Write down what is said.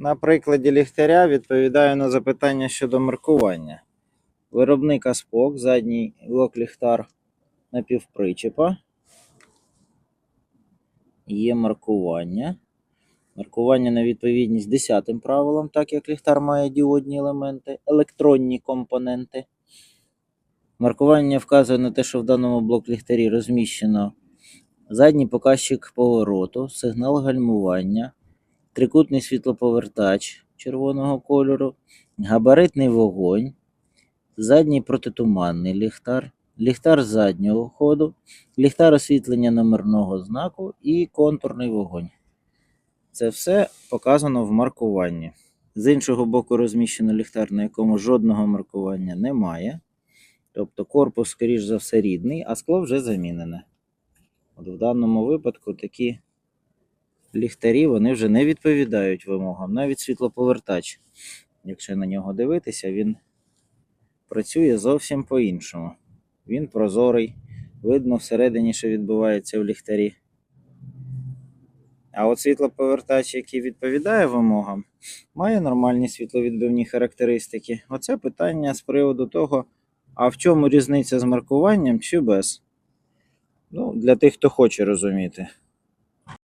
На прикладі ліхтаря відповідаю на запитання щодо маркування. Виробник Аспок, задній блок ліхтар напівпричепа. Є маркування. Маркування на відповідність 10 правилам, так як ліхтар має діодні елементи, електронні компоненти. Маркування вказує на те, що в даному блок ліхтарі розміщено задній показчик повороту, сигнал гальмування, трикутний світлоповертач червоного кольору, габаритний вогонь, задній протитуманний ліхтар, ліхтар заднього ходу, ліхтар освітлення номерного знаку і контурний вогонь. Це все показано в маркуванні. З іншого боку розміщено ліхтар, на якому жодного маркування немає. Тобто корпус, скоріш за все, рідний, а скло вже замінене. От в даному випадку такі ліхтарі вони вже не відповідають вимогам. Навіть світлоповертач, якщо на нього дивитися, він працює зовсім по-іншому. Він прозорий, видно всередині, що відбувається в ліхтарі. А от світлоповертач, який відповідає вимогам, має нормальні світловідбивні характеристики. Оце питання з приводу того, а в чому різниця з маркуванням чи без? Ну, для тих, хто хоче розуміти.